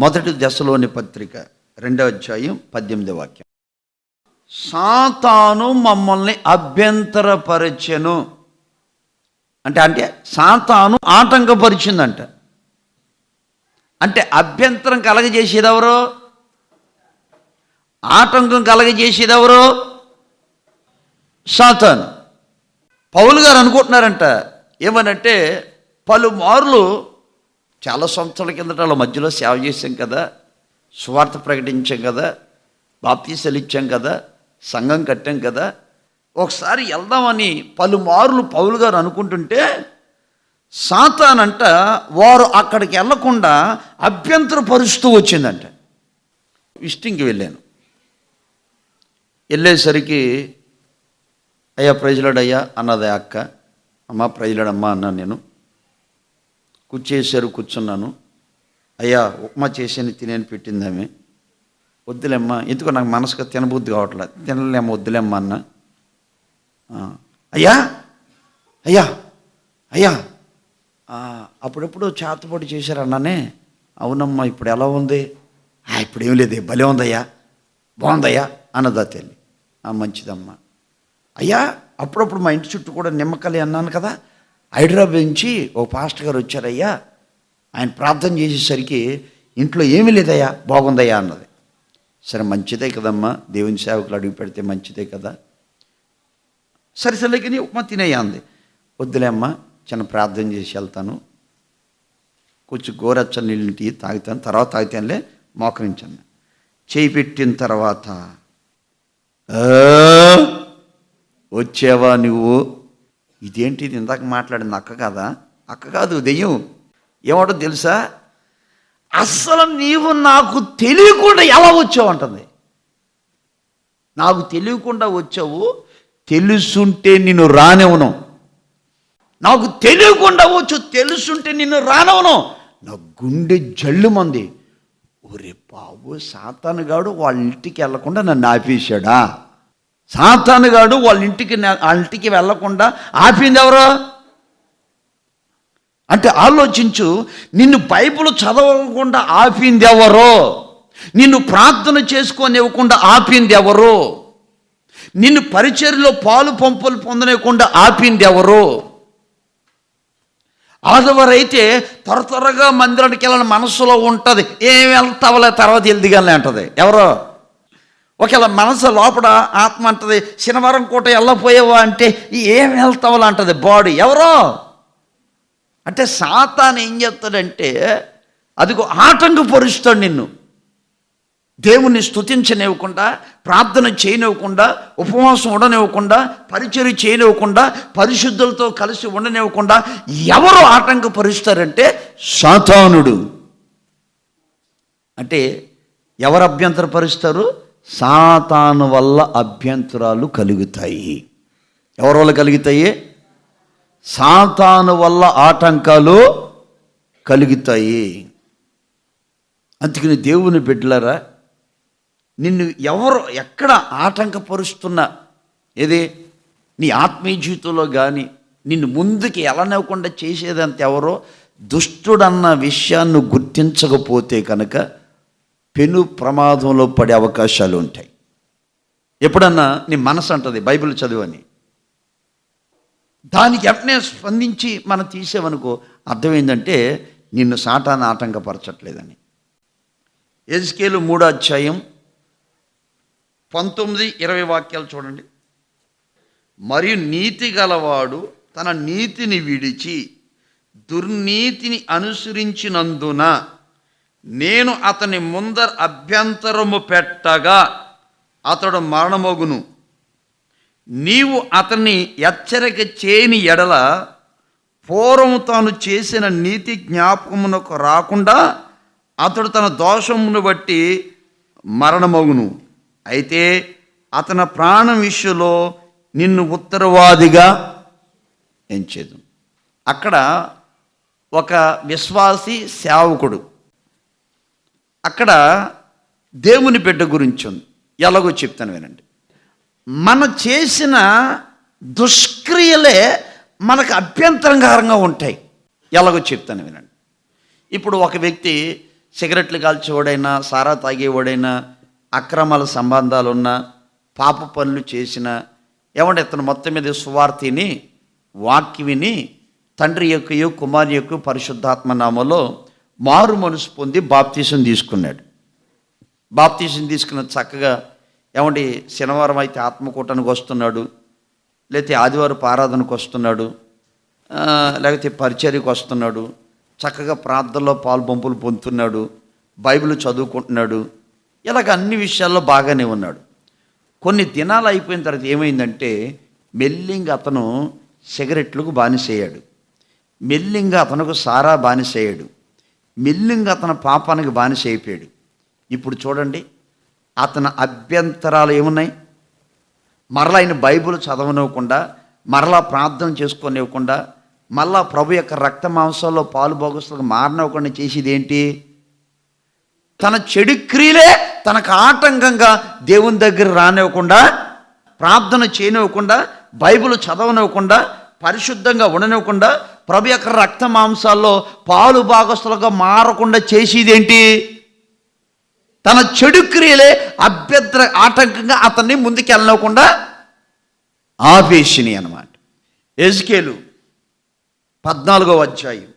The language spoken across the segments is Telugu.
మొదటి దశలోని పత్రిక రెండవ అధ్యాయం పద్దెనిమిది వాక్యం. సాతాను మమ్మల్ని అభ్యంతరపరచెను. అంటే అంటే సాతాను ఆటంకపరిచిందంట. అంటే అభ్యంతరం కలగజేసేది ఎవరు ఆటంకం కలగజేసేది సాతాను. పౌలు గారు అనుకుంటున్నారంట ఏమనంటే పలుమార్లు చాలా సంవత్సరాల కిందట వాళ్ళ మధ్యలో సేవ చేశాం కదా స్వార్థ ప్రకటించాం కదా బాప్తీసలు ఇచ్చాం కదా సంఘం కట్టాం కదా. ఒకసారి వెళ్దామని పలుమార్లు పౌలు గారు అనుకుంటుంటే సాతానంట వారు అక్కడికి వెళ్ళకుండా అభ్యంతరపరుస్తూ వచ్చిందంట. విస్టింగ్కి వెళ్ళాను. వెళ్ళేసరికి అయ్యా ప్రైజ్లాడయ్యా అన్నది అక్క అమ్మ ప్రైజ్లాడమ్మా అన్నాను నేను. కూర్చేశారు కూర్చున్నాను. అయ్యా ఉప్మా చేసేని తినేని పెట్టింది వద్దులేమ్మా ఎందుకో నాకు మనసుగా తినబుద్ధి కావట్లేదు తినలేమ్మా వద్దులేమ్మా అన్న. అయ్యా అయ్యా అయ్యా. అప్పుడప్పుడు అప్పుడెప్పుడు చేతపడి చేశారు అన్నానే. అవునమ్మా ఇప్పుడు ఎలా ఉంది? "ఆ, ఇప్పుడు ఏం లేదు భలే ఉందయ్యా. బాగుందయ్యా అన్నదా తల్లి. మంచిదమ్మా. అయ్యా అప్పుడప్పుడు మా ఇంటి చుట్టూ కూడా నిమ్మకాయలు అన్నాను కదా హైదరాబాద్ నుంచి ఓ పాస్టర్ గారు వచ్చారయ్యా. ఆయన ప్రార్థన చేసేసరికి ఇంట్లో ఏమీ లేదయ్యా బాగుందయ్యా అన్నది. సరే మంచిదే కదమ్మా దేవుని సేవకులు అడుగు పెడితే మంచిదే కదా. సరే సరే కానీ ఉప్మా తినేయ్యా అంది. వద్దులే అమ్మా చిన్న ప్రార్థన చేసి వెళ్తాను. కొంచెం గోరచ్చ నీళ్ళు టీ తాగుతాను తర్వాత తాగితేనే మోకరించాను. చేయి పెట్టిన తర్వాత వచ్చావా నువ్వు? ఇదేంటి ఇది ఇందాక మాట్లాడింది అక్క కాదా? అక్క కాదు దెయ్యం. ఏమంటో తెలుసా? అస్సలు నీవు నాకు తెలియకుండా ఎలా వచ్చావు అంటుంది. నాకు తెలియకుండా వచ్చావు తెలుసుంటే నిన్ను రానివ్వను. నాకు తెలియకుండా వచ్చు తెలుసుంటే నిన్ను రానవను నా గుండె జల్లుమంది. ఒరే బాబు సాతానుగాడు వాళ్ళ ఇంటికి వెళ్ళకుండా నన్ను ఆపేశాడా? సాతానుగాడు వాళ్ళ ఇంటికి వాళ్ళ ఇంటికి వెళ్ళకుండా ఆపింది ఎవరో అంటే ఆలోచించు నిన్ను బైబిల్ చదవకుండా ఆపింది ఎవరో నిన్ను ప్రార్థన చేసుకోనివ్వకుండా ఆపింది ఎవరో నిన్ను పరిచర్లో పాలు పంపులు పొందనివ్వకుండా ఆపింది ఎవరో ఆడవారైతే త్వర త్వరగా మందిరానికి వెళ్ళని మనసులో ఉంటుంది. ఏం వెళ్తావలే తర్వాత ఎల్దిగానే అంటది. ఎవరో? ఒకవేళ మనసు లోపల ఆత్మ అంటది శనివారం పూట వెళ్ళపోయావా అంటే ఏం వెళ్తావలా అంటది బాడీ. ఎవరో? అంటే సాతాన్ ఏం చెప్తాడంటే అదిగో ఆటంకపరుస్తాడు నిన్ను. దేవుణ్ణి స్తుతించనివ్వకుండా ప్రార్థన చేయనివ్వకుండా ఉపవాసం ఉండనివ్వకుండా పరిచయం చేయనివ్వకుండా పరిశుద్ధులతో కలిసి ఉండనివ్వకుండా ఎవరు ఆటంకపరుస్తారంటే సాతానుడు. అంటే ఎవరు అభ్యంతరపరుస్తారు? సాతాను వల్ల అభ్యంతరాలు కలుగుతాయి. ఎవరి వల్ల కలుగుతాయి? సాతాను వల్ల ఆటంకాలు కలుగుతాయి. అందుకని దేవుని బిడ్డలారా నిన్ను ఎవరు ఎక్కడ ఆటంకపరుస్తున్నా ఏది? నీ ఆత్మీయ జీవితంలో కానీ నిన్ను ముందుకు ఎలానివ్వకుండా చేసేదంత ఎవరో దుష్టుడన్న విషయాన్ని గుర్తించకపోతే కనుక పెను ప్రమాదంలో పడే అవకాశాలు ఉంటాయి. ఎప్పుడన్నా నీ మనసు అంటది బైబిల్ చదువని దానికి వెంటనే స్పందించి మనం తీసేవనుకో అర్థమైందంటే నిన్ను సాటాన్ని ఆటంకపరచట్లేదని. ఎజ్కేలు మూడో అధ్యాయం పంతొమ్మిది ఇరవై వాక్యాలు చూడండి. మరియు నీతి గలవాడు తన నీతిని విడిచి దుర్నీతిని అనుసరించినందున నేను అతని ముందర అభ్యంతరము పెట్టగా అతడు మరణమగును. నీవు అతన్ని హెచ్చరిక చేయని ఎడల పూర్వం తాను చేసిన నీతి జ్ఞాపకమునకు రాకుండా అతడు తన దోషమును బట్టి మరణమగును. అయితే అతని ప్రాణం విషయంలో నిన్ను ఉత్తరవాదిగా ఎంచేదు అక్కడ ఒక విశ్వాసి సేవకుడు అక్కడ దేవుని బిడ్డ గురించి ఉంది. ఎలాగో చెప్తాను వినండి. మన చేసిన దుష్క్రియలే మనకు అభ్యంతరంగారంగా ఉంటాయి. ఎలాగో చెప్తాను వినండి. ఇప్పుడు ఒక వ్యక్తి సిగరెట్లు కాల్చేవాడైనా సారా తాగేవాడైనా అక్రమాల సంబంధాలున్నా పాప పనులు చేసిన ఏమంటే ఇతను మొత్తం మీద సువార్తిని వాక్య విని తండ్రి యొక్క కుమారి యొక్క పరిశుద్ధాత్మ నామలో మారు మనసు పొంది బాప్తీసం తీసుకున్నాడు. బాప్తీసం తీసుకున్న చక్కగా ఏమండి శనివారం అయితే ఆత్మకూటానికి వస్తున్నాడు లేకపోతే ఆదివారం ఆరాధనకు వస్తున్నాడు లేకపోతే పరిచర్యకు వస్తున్నాడు చక్కగా ప్రార్థనలో పాల్పంపులు పొందుతున్నాడు బైబిల్ చదువుకుంటున్నాడు ఇలాగ అన్ని విషయాల్లో బాగానే ఉన్నాడు. కొన్ని దినాలు అయిపోయిన తర్వాత ఏమైందంటే మెల్లింగ్ అతను సిగరెట్లకు బానిసయ్యాడు. మెల్లింగా అతనుకు సారా బానిసయ్యాడు. మెల్లింగా అతను పాపానికి బానిస అయిపోయాడు. ఇప్పుడు చూడండి అతని అభ్యంతరాలు ఏమున్నాయి? మరలా ఆయన బైబుల్ చదవనివ్వకుండా మరలా ప్రార్థన చేసుకోనివ్వకుండా మళ్ళా ప్రభు యొక్క రక్త మాంసాల్లో పాలు భోగస్తులకు మారనివ్వకుండా చేసేది ఏంటి తన చెడు క్రియలే తనకు ఆటంకంగా దేవుని దగ్గర రానివ్వకుండా ప్రార్థన చేయనివ్వకుండా బైబిల్ చదవనివ్వకుండా పరిశుద్ధంగా ఉండనివ్వకుండా ప్రభు యొక్క రక్త మాంసాల్లో పాలు భాగస్తులుగా మారకుండా చేసేదేంటి? తన చెడు క్రియలే అభ్యంతర ఆటంకంగా అతన్ని ముందుకు వెళ్ళనివ్వకుండా ఆపేసినాయి అనమాట ఎజ్కేలు పద్నాలుగో అధ్యాయం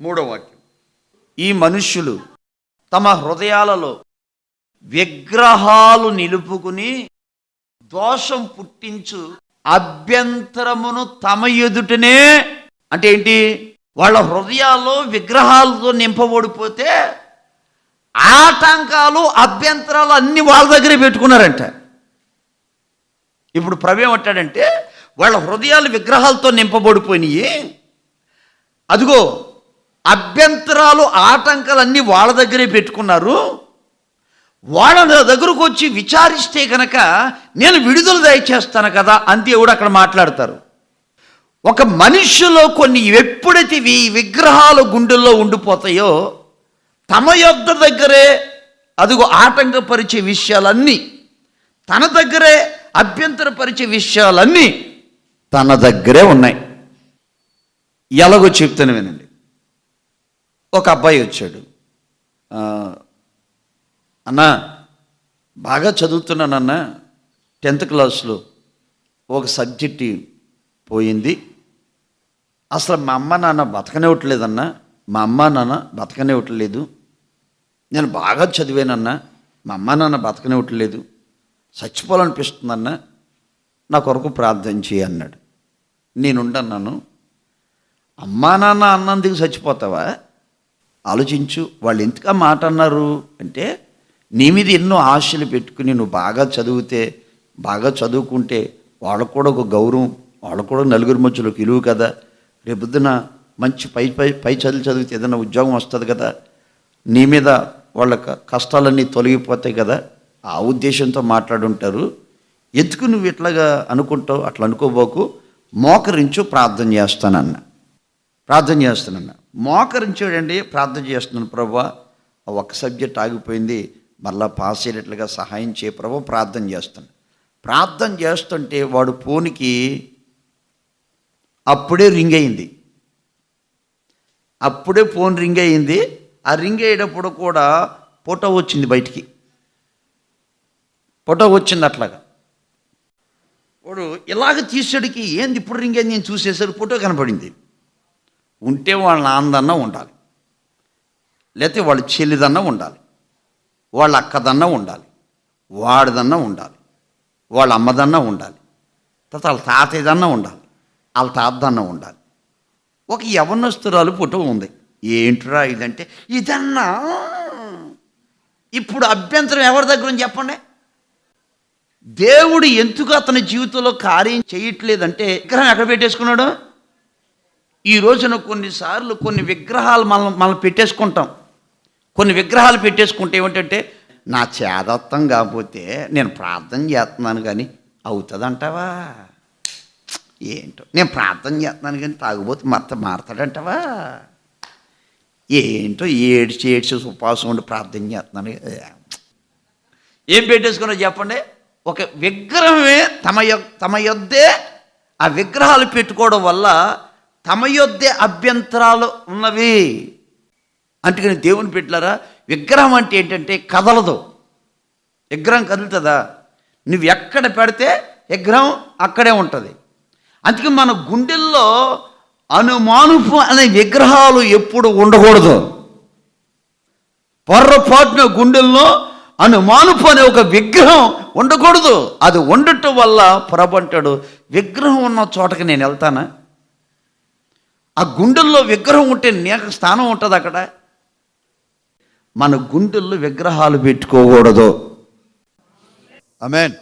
మూడో వాక్యం. ఈ మనుష్యులు తమ హృదయాలలో విగ్రహాలు నిలుపుకుని దోషం పుట్టించు అభ్యంతరమును తమ ఎదుటనే అంటే ఏంటి? వాళ్ళ హృదయాల్లో విగ్రహాలతో నింపబడిపోతే ఆటంకాలు అభ్యంతరాలు అన్ని వాళ్ళ దగ్గరే పెట్టుకున్నారంట. ఇప్పుడు ప్రభు వాళ్ళ హృదయాలు విగ్రహాలతో నింపబడిపోయినాయి. అదిగో అభ్యంతరాలు ఆటంకాలు అన్నీ వాళ్ళ దగ్గరే పెట్టుకున్నారు. వాళ్ళ దగ్గరకు వచ్చి విచారిస్తే కనుక నేను విడుదల దయచేస్తాను కదా అని దేవుడు అక్కడ మాట్లాడతారు. ఒక మనిషిలో కొన్ని ఎప్పుడైతే ఈ విగ్రహాలు గుండెల్లో ఉండిపోతాయో తమ యొద్ద దగ్గరే అదిగో ఆటంకపరిచే విషయాలన్నీ తన దగ్గరే అభ్యంతరపరిచే విషయాలన్నీ తన దగ్గరే ఉన్నాయి. ఎలాగో చెప్తాను వినండి. ఒక అబ్బాయి వచ్చాడు. అన్నా బాగా చదువుతున్నానన్నా టెన్త్ క్లాస్లో ఒక సబ్జెక్ట్ పోయింది. అసలు మా అమ్మ నాన్న బతకనివ్వట్లేదన్నా మా అమ్మ నాన్న బతకనివ్వట్లేదు నేను బాగా చదివానన్నా మా అమ్మ నాన్న బతకనివ్వట్లేదు చచ్చిపోవాలనిపిస్తుందన్నా నా కొరకు ప్రార్థన చేయి అన్నాడు. నేనుండన్నాను. అమ్మా నాన్న అన్నందుకు చచ్చిపోతావా? ఆలోచించు వాళ్ళు ఎందుకు మాట అన్నారు? అంటే నీ మీద ఎన్నో ఆశలు పెట్టుకుని నువ్వు బాగా చదివితే బాగా చదువుకుంటే వాళ్ళకు కూడా ఒక గౌరవం వాళ్ళకు కూడా నలుగురు మధ్యలో ఇలువు కదా. రేపొద్దున మంచి పై పై పై చదువు చదివితే ఏదైనా ఉద్యోగం వస్తుంది కదా. నీ మీద వాళ్ళ క- కష్టాలన్నీ తొలగిపోతాయి కదా. ఆ ఉద్దేశంతో మాట్లాడుంటారు. ఎందుకు నువ్వు ఇట్లాగా అనుకుంటావు? అట్లా అనుకోబోకు. మోకరించు ప్రార్థన చేస్తానన్న. ప్రార్థన చేస్తానన్న. మోకరించాడండి ప్రార్థన చేస్తున్నాను ప్రభా. ఒక ఒక్క సబ్జెక్ట్ ఆగిపోయింది. మళ్ళా పాస్ అయ్యేటట్లుగా సహాయం చేయ ప్రభు ప్రార్థన చేస్తాను ప్రార్థన చేస్తుంటే వాడు ఫోన్కి అప్పుడే రింగ్ అయింది. అప్పుడే ఫోన్ రింగ్ అయింది. ఆ రింగ్ అయ్యేటప్పుడు కూడా ఫోటో వచ్చింది బయటికి. ఫోటో వచ్చింది అట్లాగా. వాడు ఇలాగ తీసాడుకి ఏంది ఇప్పుడు రింగ్ అయింది నేను చూసేసరికి ఫోటో కనపడింది. ఉంటే వాళ్ళ నాన్నదన్నా ఉండాలి. లేకపోతే వాళ్ళ చెల్లిదన్నా ఉండాలి. వాళ్ళ అక్కదన్నా ఉండాలి వాడిదన్నా ఉండాలి వాళ్ళ అమ్మదన్నా ఉండాలి తర్వాత వాళ్ళ తాతయ్యదన్నా ఉండాలి వాళ్ళ తాతదన్నా ఉండాలి. ఒక యవనస్తురాలు ఫోటో ఉంది. ఏంట్రా ఇదంటే ఇదన్నా? ఇప్పుడు అభ్యంతరం ఎవరి దగ్గర చెప్పండి? దేవుడు ఎందుకు అతని జీవితంలో కార్యం చేయట్లేదంటే విగ్రహం ఎక్కడ పెట్టేసుకున్నాడు? ఈ రోజున కొన్నిసార్లు కొన్ని విగ్రహాలు మనం మనం పెట్టేసుకుంటాం. కొన్ని విగ్రహాలు పెట్టేసుకుంటే ఏమిటంటే నా చేదత్తం కాకపోతే నేను ప్రార్థన చేస్తున్నాను కానీ అవుతుందంటావా? ఏంటో నేను ప్రార్థన చేస్తున్నాను కానీ తాగుబోతు మర్త మారతాడంటావా? ఏంటో ఏడ్చి ఏడ్చి ఉపాసం ఉండి ప్రార్థన చేస్తున్నాను. ఏం పెట్టేసుకున్నా చెప్పండి. ఒక విగ్రహమే తమ తమ యొద్దే ఆ విగ్రహాలు పెట్టుకోవడం వల్ల తమ యొద్దే అభ్యంతరాలు ఉన్నవి. అందుకని దేవుని పెట్టారా విగ్రహం అంటే ఏంటంటే కదలదు. విగ్రహం కదులుతుందా? నువ్వు ఎక్కడ పెడితే విగ్రహం అక్కడే ఉంటుంది. అందుకే మన గుండెల్లో అనుమానుపు అనే విగ్రహాలు ఎప్పుడు ఉండకూడదు. పొర్రపాటున గుండెల్లో అనుమానుపు అనే ఒక విగ్రహం ఉండకూడదు. అది ఉండటం వల్ల ప్రభు విగ్రహం ఉన్న చోటకి నేను వెళ్తానా? ఆ గుండెల్లో విగ్రహం ఉంటే నీకు స్థానం ఉంటుంది అక్కడ? మన గుండెల్లో విగ్రహాలు పెట్టుకోకూడదు. అమెన్